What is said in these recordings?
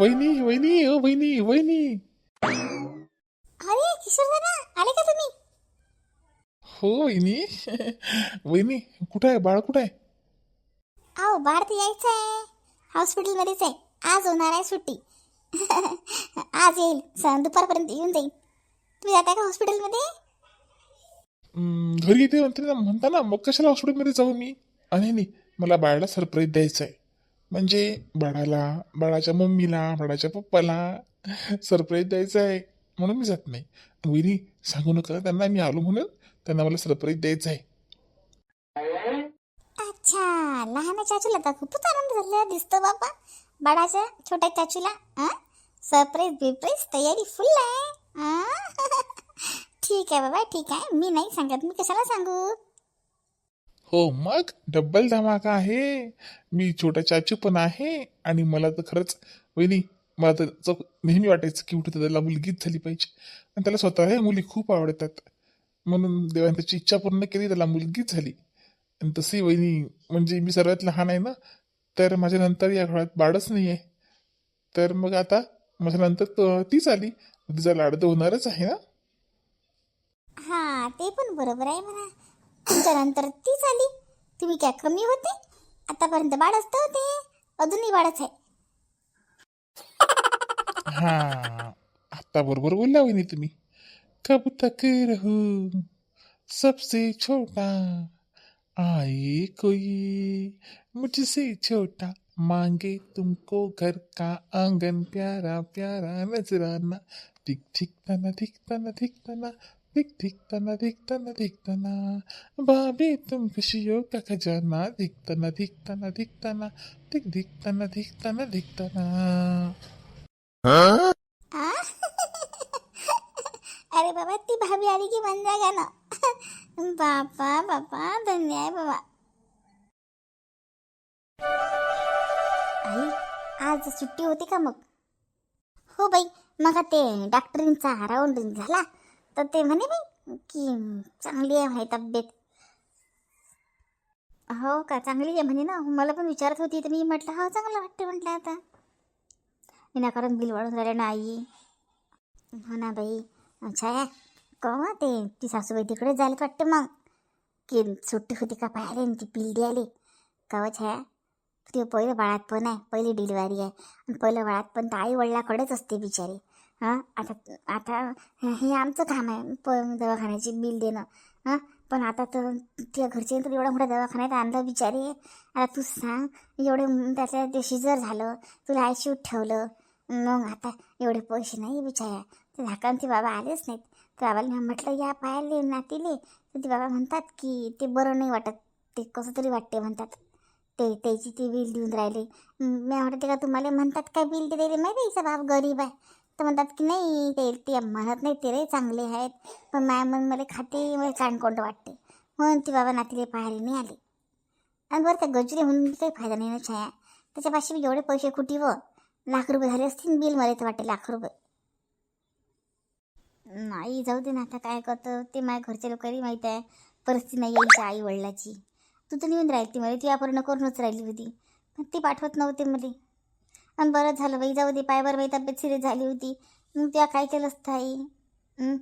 वहिनी वहिनी ओ वहिनी वहिनी. अरे किशोर दादा आले का तुम्ही? हो वहिनी. वहिनी कुठं आहे? बाळ कुठं आहे? अहो बाहेर तर यायचं आहे. हॉस्पिटलमध्येच आहे. आज होणार आहे सुट्टी. आज येईल. दुपारपर्यंत येऊन जाईल तुम्ही जाताय का हॉस्पिटलमध्ये? हम्म, घरी येते म्हणते ना म्हणता ना मग कशाला हॉस्पिटलमध्ये जाऊ मी? आणि नाही मला बाळाला सरप्राईज द्यायचं आहे म्हणजे बाळाला बाळाच्या मम्मीला बाळाच्या पप्पाला सरप्राईज द्यायचं आहे म्हणून मी जात नाही. वहिनी सांगू नका त्यांना मी आलो म्हणून त्यांना मला सरप्राईज द्यायचं आहे. अच्छा लहान चाचूला तर खूपच आनंद झालेला दिसतो बाबा. बाळाच्या छोट्या चाचूला सरप्राईज बिप्राईज तयारी फुल आहे ठीक आहे बाबा ठीक आहे. मी नाही सांगत मी कशाला सांगू? हो मग डब्बल धमाका आहे. मी छोटा चाचू पण आहे आणि मला तर खरंच वहिनी मला तर च नेहमी वाटायचं की कुठे त्याला मुलगीच झाली पाहिजे. आणि त्याला स्वतः मुली खूप आवडतात. म्हणून देवाने त्याची इच्छा पूर्ण केली त्याला मुलगीच झाली. आणि तशी वहिनी म्हणजे मी सर्वात लहान आहे ना तर माझ्या नंतर या घरात बाळच नाही आहे तर मग आता माझ्या नंतर त- तीच आली. तिचा लाड तर होणारच आहे ना? हा ते पण बरोबर आहे म्हणा. तुमच्यानंतर तीच आली. तुम्ही काय कमी होते? आतापर्यंत बाळच तर होते. अजूनही बाळच आहे. हा आता बरोबर बोलला वहिनी तुम्ही. कब तक रहू सबसे छोटा आए कोई मुझसे छोटा मांगे तुमको घर का आंगन प्यारा प्यारा नजराना। दिख दिख तना दिख तना दिख तना दिखताना दिखताना दिखताना दिख भाभी तुम खुशियों का खजाना दिखताना दिखताना दिखताना दिख दिखताना दिखताना दिख आ? अरे बाबा ती भाभी आली की बन जागा ना? बापा बापा धन्य आहे बाबा. आई आज सुट्टी होती का मग? हो बाई मग ते डॉक्टरींचा राऊंड झाला. तर ते म्हणे बाई की चांगली आहे म्हणे तब्येत. हो का? चांगली आहे म्हणे ना. मला पण विचारत होती तर मी म्हटलं हो चांगलं वाटते म्हटलं आता. विनाकारण बिल वाढून राहिलं ना आई. हो ना बाई. छाया कवा ते? ती सासूबाई तिकडे जायला वाटते मग. की सुट्टी होती का पाहिले ती बिल द्यायले. कवा छाया ते पहिलं बाळात पण आहे पहिली डिलिव्हरी आहे. आणि पहिलं बाळात पण तर आई वडिलाकडेच असते बिचारी. हां? आता आता हे आमचं काम आहे. प दवाखान्याची बिल देणं. हां? पण आता तर त्या घरचे तर एवढा मोठा दवाखान्यात आणलं बिचारी. आता तू सांग एवढे त्याच्या ते शिजर झालं तुला आयशीयूत ठेवलं मग आता एवढे पैसे नाही बिचाऱ्या. तर झाकान ते बाबा आलेच नाहीत. तर बाबाला म्हटलं या पाहिले नातीले. तर ते बाबा म्हणतात की ते बरं नाही वाटत. ते कसं तरी वाटते म्हणतात. ते त्याची ते बिल देऊन राहिले. मी वाटते का तुम्हाला म्हणतात काय बिल ते दिले माहिती आहे बाप गरीब आहे. तर म्हणतात की नाही ते ती म्हणत नाही ते रे चांगले आहेत. पण माय मन मला खाते मला चांडकोंड वाटते. म्हणून ती बाबा नातीले पाहायला नाही आले आणि बरं त्या गजरे होऊन काही फायदा नाही ना छाया. त्याच्यापाशी मी एवढे पैसे कुठे व? लाख रुपये झाले असतील बिल मला तर वाटते लाख रुपये. नाही जाऊ दे ना आता काय करतं? ते माझ्या घरच्या लोकांनी माहीत आहे. परिस्थिती नाही आहे आई वडिलाची तू तर नेऊन राहिली मला ती वापरणं करूनच राहिली होती. पण ती पाठवत नव्हते मला. आणि बरं झालं बाई जाऊ दे पायवर बाई तब्येत सिरियस झाली होती. मग त्या काय केलं असतं आई हं?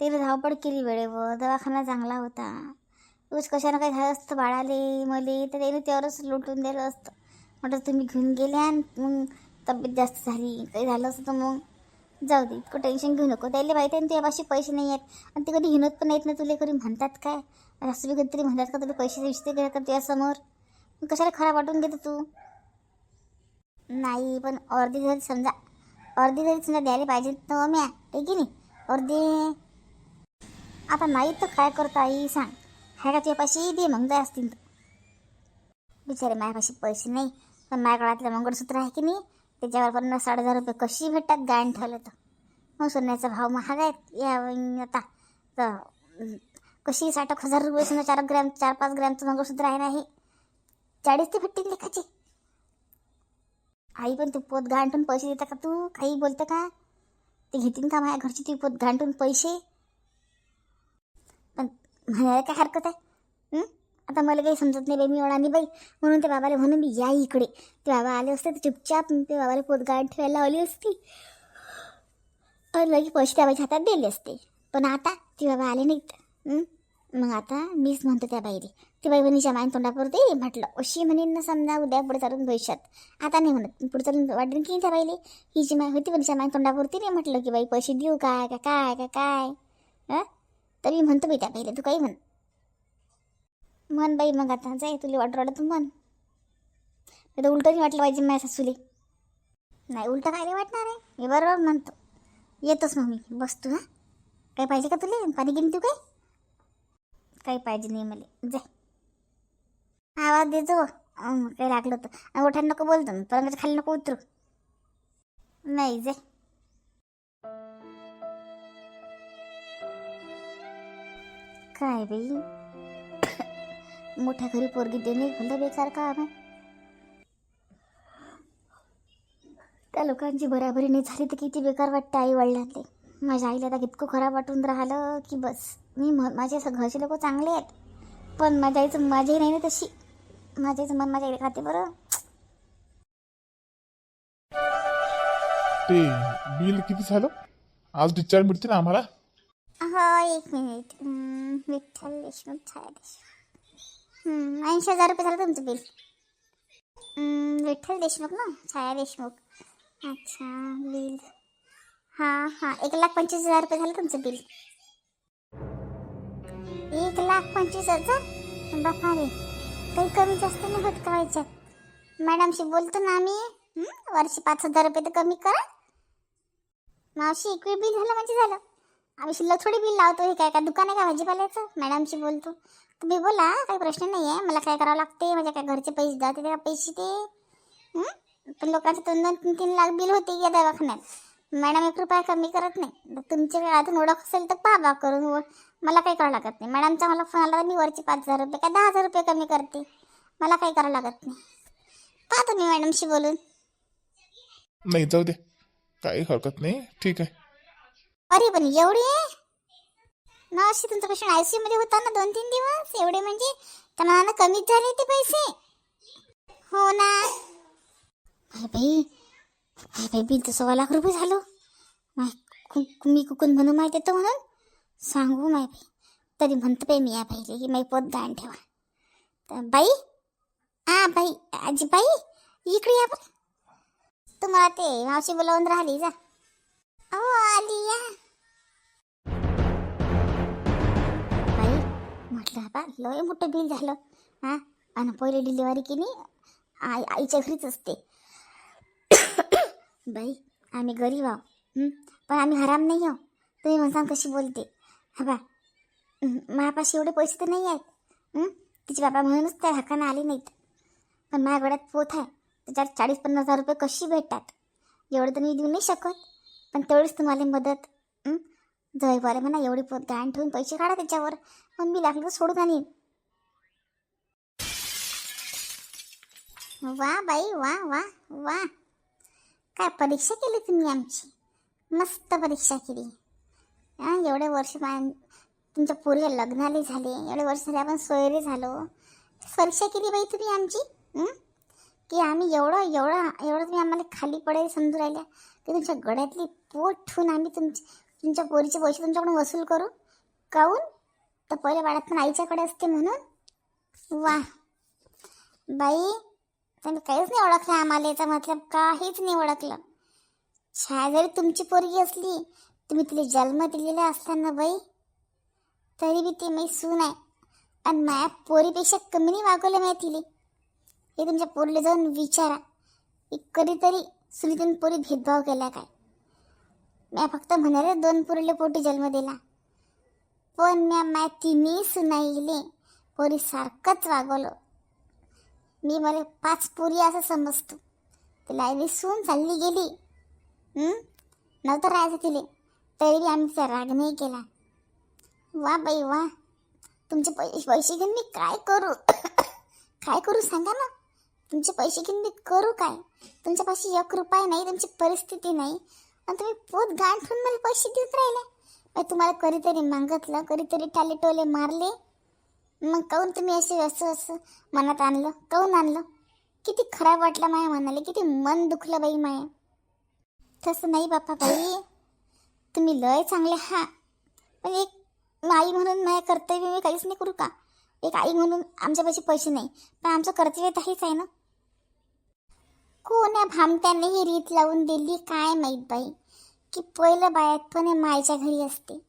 त्याला धावपळ केली वेळेवर दवाखाना चांगला होता. तूच कशानं काही झालं असतं बाळाले मले तर त्याने त्यावरच लुटून दिलं असतं. म्हटलं तुम्ही घेऊन गेल्या आणि मग तब्येत जास्त झाली काही झालं असतं तर मग जाऊ दे इतकं टेन्शन घेऊ नको. त्याला माहिती आहे ना तुझ्यापाशी पैसे नाही आहेत आणि ते कधी हिनत पण नाहीत ना तुला कधी म्हणतात काय? असं बी कधीतरी म्हणतात का तुला पैसे दिसते का का तुझ्यासमोर? मग कशाला खराब वाटून घेतो तू? नाही पण अर्धी जरी समजा अर्धी जरी समजा द्यायला पाहिजे तर मी आहे की नाही? अर्धी आता नाही तर काय करता आई सांग? हाय का तुझ्यापाशी? दे मग जाय असतील तर. बिचारे माझ्यापाशी पैसे नाही पण माझ्या गळ्यातलं मंगळसूत्र आहे की नाही? त्याच्यावर पन्नास साठ हजार रुपये कशी भेटतात? गायन ठेवलं तर. मग सोन्याचा भाव महाग आहेत. या आता तर कशी साठ एक हजार रुपये समजा चार ग्रॅम चार पाच ग्रॅमचं मंगळसूत्र आहे ना हे? चाळीस ते भेटतील लेखाचे. आई पण तू पोत घांटून पैसे देता का तू? काही बोलतं का? ते घेतील का माझ्या घरची ती पोत घांटून पैसे? पण म्हणायला काय हरकत आहे? आता मला काही समजत नाही बाई मी अडाणी बाई म्हणून ते बाबाला म्हणून मी या इकडे. ते बाबा आले असते तर चुपचाप ते बाबाला पोतगाड ठेवायला लावली असती. आणि लगे पैसे त्या बाईच्या हातात दिले असते. पण आता ती बाबा आले नाहीत. मग आता मीच म्हणतो त्या बाईले. ती बाई म्हणीच्या माईन तोंडापुरते म्हटलं. अशी म्हणेन ना समजा उद्या पुढे चालून भविष्यात. आता नाही म्हणत. पुढे चालून वाटेन की त्या बाईले ही जी माय होती म्हणीच्या माईन तोंडापुरती नाही म्हटलं की बाई पैसे देऊ काय का काय का काय? तरी म्हणतो बाई त्या बाईले तू काही म्हण. म्हण बाई मग आता जाय तुला वाटू वाटत तू म्हण. तर उलटंही नाही वाटलं पाहिजे माझ्या सासूले. नाही उलटं काय नाही वाटणार आहे. मी बरोबर म्हणतो. येतोच मग मी बसतो हां? काही पाहिजे का तुला? पाणी घेऊन तू काय? काही पाहिजे नाही मला. जाय आवाज देतो अं, काही लागलं तर मोठ्यानं नको बोलतो मी परंगाच्या खाली नको उतरू. नाही जे. काय बाई? मोठ्या घरी पोरगी देणे भलं बेकार का आम्ही त्या लोकांची बराबरी नाही झाली तर किती बेकार वाटतं आई वडिलांले माझ्या आईला आता इतकं खराब वाटून राहिलं की बस. मी म माझे घरचे लोक चांगले आहेत. पण माझ्या आईचं माझी नाही ना तशी. आईचं मन माझ्या आईला खाते बरं. ते बिल किती झालं? आज डिस्चार्ज मिळते ना आम्हाला? हो एक मिनिट. हम्म, विठ्ठल देशमुख छाया देशमुख ऐंशी हजार रुपये झालं तुमचं बिल. हम्म, विठ्ठल देशमुख ना छाया देशमुख अच्छा बिल. हां हां एक लाख पंचवीस हजार रुपये झालं तुमचं बिल. एक लाख पंचवीस हजार? बापा रे काही कमी जास्त नाही होत का याच्यात मॅडमशी बोलतो ना आम्ही वर्षी पाच हजार रुपये तर कमी करा. मावशी एक वेळ बिल झालं म्हणजे झालं. आम्ही शिल्लक थोडी बिल लावतो हे काय काय दुकान आहे का भाजीपाल्याचं? मॅडमशी बोलतो. तुम्ही बोला काही प्रश्न नाही आहे मला काय करावं लागते? माझ्या काय घरचे पैसे जाते का? पैसे ते पण लोकांचे दोन दोन तीन तीन लाख बिल होते या दवाखान्यात. मॅडम एक रुपया कमी करत नाही. तुमच्या काळातून ओळख असेल तर पहा बा करून मला काही करावं लागत नाही. मॅडमचा मला फोन आला तर मी वरचे पाच हजार रुपये काय दहा हजार रुपये कमी करते? मला काही करावं लागत नाही. पहा तुम्ही मॅडमशी बोलून. नाही जाऊ दे. काही हरकत नाही. ठीक आहे. अरे पण एवढे? ना अशी तुमचं पेशंट आय सी मध्ये होता ना दोन तीन दिवस? एवढे म्हणजे? त्या मनानं कमीच झाले ते पैसे. हो ना. अरे बाई अरे बाई बिल तर सव्वा लाख रुपये झालं. माय कु- मी कुकून म्हणू माहिती येतो म्हणून सांगू माय बाई. तरी म्हणतो बाई मी या बाईले की माई पोत गाण ठेवा. तर बाई हा बाई आजी बाई इकडे या बरं. तुम्हाला ते मावशी बोलावून राहिली जा. अहो आली या. बाई म्हटलं बा लय मोठं बिल झालं. हां? आणि पहिले डिलिव्हरी केली. आई आईच्या घरीच असते. बाई आम्ही गरीब आहो. पण आम्ही हराम नाही आहो. तुम्ही म्हणसान कशी बोलते. हा बा. हं, एवढे पैसे तर नाही आहेत. तिचे बाबा म्हणूनच त्या हक्कानं आले नाहीत. पण माझ्याकड्यात पोत आहे. त्याच्यात चाळीस पन्नास हजार रुपये कशी भेटतात? एवढं तर मी देऊ नाही शकत. पण तेवढीच तुम्हाला मदत. हं? जयवाले म्हणा एवढी पोत गहाण ठेवून पैसे काढा त्याच्यावर. मग मी लागलं सोडून आणीन. वा बाई वा वा वा. काय परीक्षा केली तुम्ही आमची? मस्त परीक्षा केली. हां एवढे वर्ष मा तुमच्या पोरीला लग्नाले झाले. एवढे वर्ष झाले आपण सोयरे झालो. परीक्षा केली बाई तुम्ही आमची? की आम्ही एवढं एवढं एवढं तुम्ही आम्हाला खाली पडेल समजू राहिल्या. की तुमच्या गळ्यातली पोट ठेवून आम्ही तुमची तुमच्या पोरीचे पैसे तुमच्याकडून वसूल करू? काऊन? तर पहिल्या बाळात पण आईच्याकडे असते म्हणून? वा. बाई तुम्ही काहीच नाही ओळखलं आम्हाला याचा मतलब काहीच नाही ओळखलं. छाया जरी तुमची पोरगी असली तुम्ही तिला जन्म दिलेला असताना बाई तरी बी ती मी सून आहे. आणि माया पोरीपेक्षा कमी नाही वागवलं माहिती तिले. हे तुमच्या पोरीला जाऊन विचारा. की कधीतरी सुनीतून पोरी भेदभाव केला काय? म्या फक्त म्हणाले दोन पोरीला पोटी जन्म दिला. पण म्या माय तिन्ही सुनाईले पोरी सारखंच वागवलं. मी मला पाच पोरी असं समजतो. तिला आईली सून चालली गेली. नव्हतं राहायचं तिले. तरी बी आम्ही राग नाही केला. वा बाई वा. तुमचे पैसे पैसे घेऊन मी काय करू? काय करू सांगा ना. तुमचे पैसे घेऊन मी करू काय? तुमच्यापाशी एक रुपये नाही तुमची परिस्थिती नाही. आणि तुम्ही पोत गाण ठेवून मला पैसे देत राहिले. मग तुम्हाला कधीतरी मागतलं कधीतरी टाले टोले मारले. मग काहून तुम्ही असे असं असं मनात आणलं? काहून आणलं? किती खराब वाटलं माया म्हणाले किती मन दुखलं बाई माया. तसं नाही बापा बाई. तुम्ही लय चांगले हा. पण एक आई म्हणून माझ्या कर्तव्य मी काहीच नाही करू का? एक आई म्हणून आमच्यापाशी पैसे नाही पण आमचं कर्तव्य तर हेच आहे ना? कोण्या भामट्याने ही रीत लावून दिली काय माहीत बाई? की पहिलं बायात पण मायच्या घरी असते.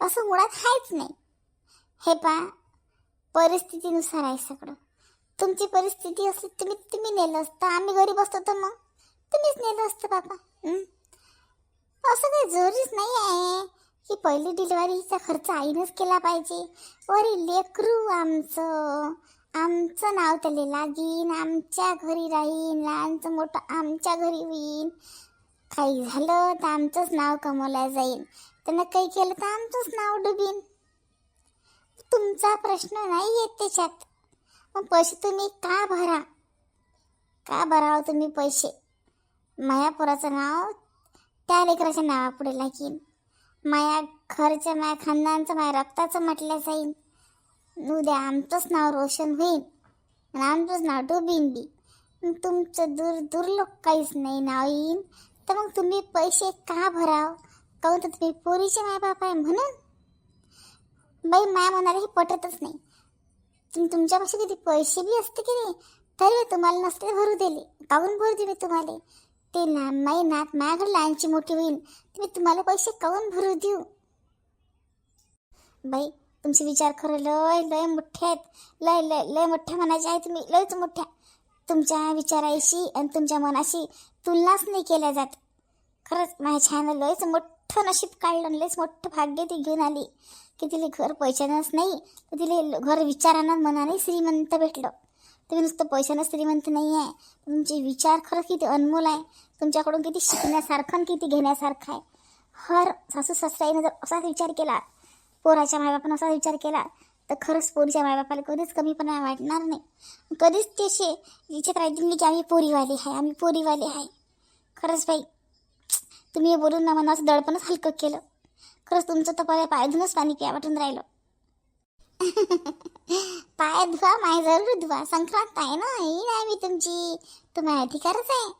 असं मुळात आहेच नाही. हे पा परिस्थितीनुसार आहे सगळं. तुमची परिस्थिती असली तुम्ही तुम्ही नेलं असतं. आम्ही घरी बसतो तर मग? तुम्हीच नेलं असतं बाबा. असं काही जरुरीच नाही आहे की पहिली डिलिव्हरीचा खर्च आईनंच केला पाहिजे. वरी लेकरू आमचं. आमचं नाव त्याला लागीन. आमच्या घरी राहीन. लहानचं मोठं आमच्या घरी होईन. काही झालं तर आमचंच नाव कमवलं जाईल त्यांना काही केलं तर आमचंच नाव डुबीन. तुमचा प्रश्न नाही येत त्याच्यात. मग पैसे तुम्ही का भरा? का भरावं तुम्ही पैसे? माया पोराचं नाव त्या लेकराच्या नावापुढे लागीन. माया घरचं माया खानदानचं माया रक्ताचं म्हटलं जाईल उद्या आमचंच नाव रोशन होईल आणि आमचंच नाव डोबीन बी. तुमचं दूर दुर्लोक काहीच नाही नाव येईन. तर मग तुम्ही पैसे का भराव? काहून तर तुम्ही पोरीचे मायबाप आहे म्हणून? बाई माया म्हणाला हे पटतच नाही. तुम्ही तुमच्यापाशी किती पैसे बी असते की नाही? तरी तुम्हाला नसले भरू दिले. काहून भरू दिले तुम्हाला? ते ना माई नात माझ्याकडे लहानची मोठी होईल. तुम्ही तुम्हाला पैसे काहून भरू देऊ? बाई तुमचे विचार खरं लय लय मोठे आहेत. लय लय लय मोठ्या मनाचे आहे तुम्ही. लयच मोठ्या. तुमच्या विचाराशी आणि तुमच्या मनाशी तुलनाच नाही केल्या जात. खरंच माझ्या छान लयच मोठं नशीब काढलं लयच मोठं भाग्य ती घेऊन आली. की तिला घर पैशानंच नाही तर तिला घर विचारानं मनाने श्रीमंत भेटलं. तुम्ही नुसतं पैशानं श्रीमंत नाही आहे. तुमचे विचार खरंच किती अनमोल आहे. तुमच्याकडून किती शिकण्यासारखं आणि किती घेण्यासारखं आहे. हर सासू सासऱ्याने जर असाच विचार केला पोराच्या मायबापानं असा विचार केला तर खरंच पोरीच्या मायबापाला कधीच कमीपणा वाटणार नाही. कधीच ते असे विचार राहतील की आम्ही पोरीवाले आहे आम्ही पोरीवाले आहे. खरंच बाई तुम्ही हे बोलून ना मनाचं दडपणच हलकं केलं. खरंच तुमचं तर पाय पायधूनच पाणी प्या वाटून राहिलं. पाय धुवा माय जरूर धुवा. संक्रांत आहे ना ही नाही मी तुमची. तुम्हाला अधिकारच आहे.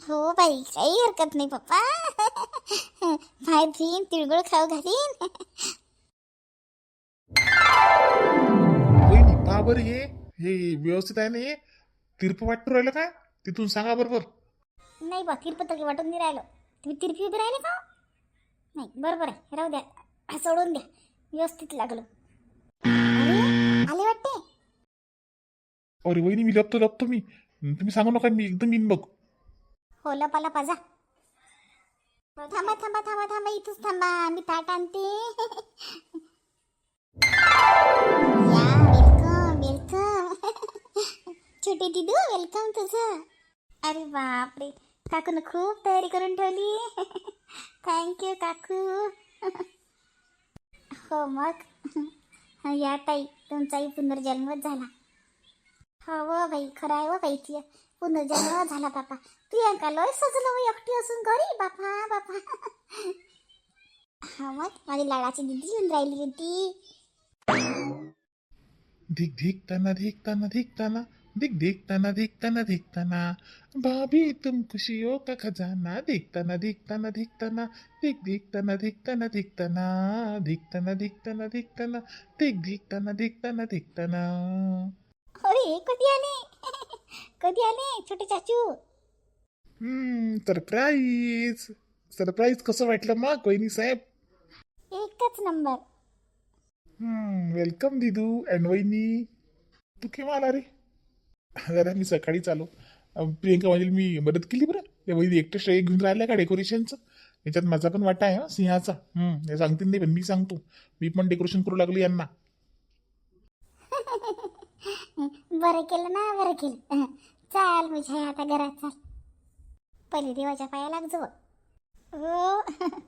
हो? बाई काही हरकत नाही पप्पा. पाय धुईन तिळगुळ खाऊ घालीन. वहिनी पहा बरं हे. हे व्यवस्थित आहे ना हे? तीर्प वाटू राहिलं काय तिथून सांगा बरोबर. नाही बा तिरपत्र वाटून नाही राहिलं. तुम्ही तिरपी उभी राहिले का नाही बरोबर आहे. राहू द्या. हा, सोडून द्या. व्यवस्थित लागलो. अरे, आले वाटते? अरे वहिनी मी लपतो लपतो मी. तुम्ही सांगू नका मी एकदम येईन बघ. हो लपाला पाजा थांबा थांबा थांबा थांबा इथंच थांबा. मी ताट आणते. या वेलकम वेलकम छोटे दिदू वेलकम तुझं. अरे बापरे. काकून खूप तयारी करून ठेवली. थँक्यू काकू. हो मग. या ताई तुमचाही पुनर्जन्मच झाला. हो व बाई खरं आहे व बाई ती पुनर्जन्म झाला बापा. प्रियांका लय सजलं व एकटी असून घरी. बापा बापा. हा मग माझी लाडाची दिदी येऊन राहिली होती. धिक धिकताना धिकताना धिकताना धिक धिकताना धिकताना धिकताना भाभी तुम खुशियों का खजाना धिकताना धिकताना धिकताना धिक धिकताना धिकताना धिकताना धिकताना धिकताना धिकताना धिक धिकताना धिकताना धिकताना अरे कधी आले कधी आले छोटे चाचू हम्म सरप्राईज सरप्राईज कसं वाटलं मग वहिनी साहेब एकच नंबर हम्म वेलकम दिदू अँड वहिनी तू केव्हा आला रे जरा मी सकाळीच आलो प्रियंका म्हणजे मी मदत केली बरं. त्या वैद्य एकटं श्रेय घेऊन राहिल्या का डेकोरेशनचं याच्यात माझा पण वाटा आहे सिंहाचा. हे सांगतील नाही पण मी सांगतो. मी पण डेकोरेशन करू लागलो यांना. बरं केलं ना बरं केलं. चाल माझ्या आता घरात चाल. पहिले देवाच्या पाया जवळ हो.